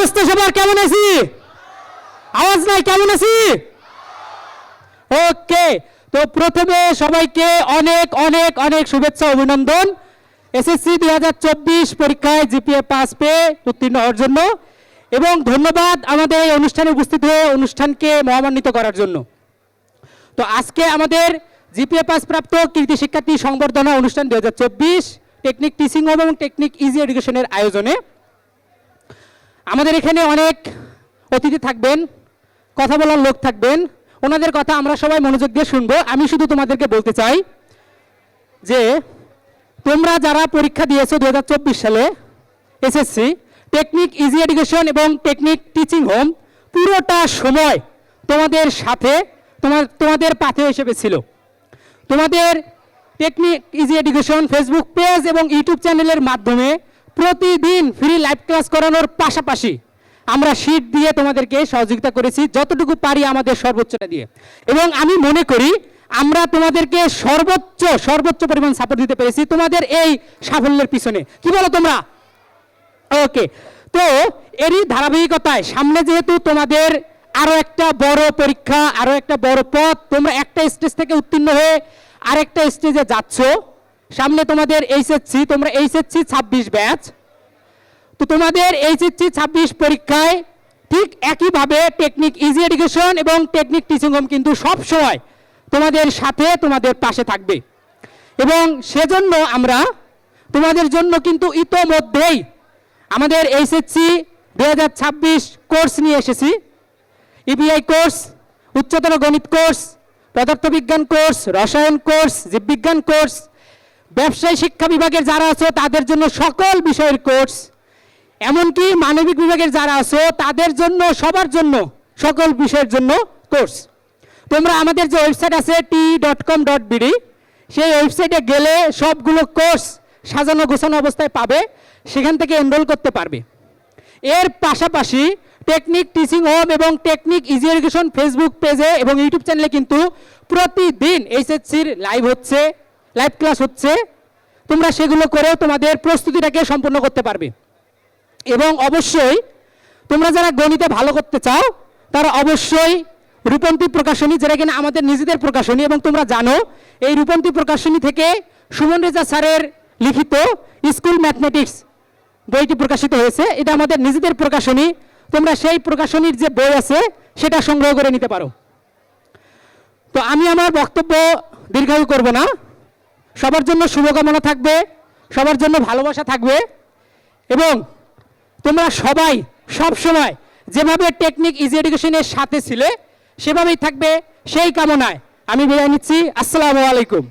অবস্থা সবার কেমন আছি? আওয়াজ নাই, কেমন আছি? ওকে, তো প্রথমে সবাইকে অনেক অনেক অনেক শুভেচ্ছা, অভিনন্দন। এসএসসি দুই হাজার চব্বিশ পরীক্ষায় জিপিএ পাস পেয়ে উত্তীর্ণ হওয়ার জন্য এবং ধন্যবাদ আমাদের এই অনুষ্ঠানে উপস্থিত হয়ে অনুষ্ঠানকে মহামান্বিত করার জন্য। তো আজকে আমাদের জিপিএ পাস প্রাপ্ত কৃতি শিক্ষার্থী সংবর্ধনা অনুষ্ঠান দুই হাজার চব্বিশ টেকনিক টিচিং হোম এবং টেকনিক ইজি এডুকেশনের আয়োজনে। আমাদের এখানে অনেক অতিথি থাকবেন, কথা বলার লোক থাকবেন, ওনাদের কথা আমরা সবাই মনোযোগ দিয়ে শুনব। আমি শুধু তোমাদেরকে বলতে চাই যে, তোমরা যারা পরীক্ষা দিয়েছ দু হাজার চব্বিশ সালে, এসএসসি, টেকনিক ইজি এডুকেশন এবং টেকনিক টিচিং হোম, পুরোটা সময় তোমাদের সাথে, তোমার, তোমাদের পাথে হিসেবে ছিল। তোমাদের Technique Easy Education, Facebook page এবং ইউটিউব চ্যানেলের মাধ্যমে প্রতিদিন ফ্রি লাইভ ক্লাস করানোর পাশাপাশি আমরা শীট দিয়ে তোমাদেরকে সহযোগিতা করেছি, যতটুকু পারি আমাদের সর্বোচ্চটা দিয়ে। এবং আমি মনে করি আমরা তোমাদেরকে সর্বোচ্চ সর্বোচ্চ পরিমাণ সাপোর্ট দিতে পেরেছি তোমাদের এই সাফল্যের পিছনে। কি বলো তোমরা? ওকে তো এরই ধারাবাহিকতায় সামনে যেহেতু তোমাদের আরও একটা বড় পরীক্ষা, আরও একটা বড় পথ, তোমরা একটা স্টেজ থেকে উত্তীর্ণ হয়ে আরেকটা স্টেজে যাচ্ছ সামনে তোমাদের এইচএসসি তোমরা এইচএসসি ছাব্বিশ ব্যাচ তো তোমাদের এইচএসসি ছাব্বিশ পরীক্ষায় ঠিক একইভাবে টেকনিক ইজি এডুকেশন এবং টেকনিক টিচিং হোম কিন্তু সবসময় তোমাদের সাথে তোমাদের পাশে থাকবে। এবং সেজন্য আমরা তোমাদের জন্য কিন্তু ইতোমধ্যেই আমাদের এইচএসসি দু হাজার ছাব্বিশ কোর্স নিয়ে এসেছি। ইবিআই কোর্স উচ্চতর গণিত কোর্স পদার্থবিজ্ঞান কোর্স রসায়ন কোর্স জীববিজ্ঞান কোর্স ব্যবসায় শিক্ষা বিভাগের যারা আছো, তাদের জন্য সকল বিষয়ের কোর্স। এমনকি মানবিক বিভাগের যারা আছো, তাদের জন্য, সবার জন্য সকল বিষয়ের জন্য কোর্স। তোমরা আমাদের যে ওয়েবসাইট আছে T dot com dot BD সেই ওয়েবসাইটে গেলে সবগুলো কোর্স সাজানো গোছানো অবস্থায় পাবে, সেখান থেকে এনরোল করতে পারবে। এর পাশাপাশি টেকনিক টিচিং হোম এবং টেকনিক ইজি এডুকেশন ফেসবুক পেজে এবং ইউটিউব চ্যানেলে কিন্তু প্রতিদিন এইচএসসির লাইভ হচ্ছে। লাইভ ক্লাস হচ্ছে, তোমরা সেগুলো করেও তোমাদের প্রস্তুতিটাকে সম্পূর্ণ করতে পারবে। এবং অবশ্যই তোমরা যারা গণিতে ভালো করতে চাও, তারা অবশ্যই রূপন্তী প্রকাশনী, যেটা কিনা আমাদের নিজেদের প্রকাশনী, এবং তোমরা জানো, এই রূপন্তী প্রকাশনী থেকে সুমন রেজা স্যারের লিখিত স্কুল ম্যাথমেটিক্স বইটি প্রকাশিত হয়েছে। এটা আমাদের নিজেদের প্রকাশনী। তোমরা সেই প্রকাশনীর যে বই আছে, সেটা সংগ্রহ করে নিতে পারো। তো আমি আমার বক্তব্য দীর্ঘায়ু করব না। সবার জন্য শুভকামনা থাকবে, সবার জন্য ভালোবাসা থাকবে এবং তোমরা সবাই সব সময় যেভাবে টেকনিক ইজি এডুকেশনের সাথে ছিলে, সেভাবেই থাকবে সেই কামনায় আমি বিদায় নিচ্ছি। আসসালামু আলাইকুম।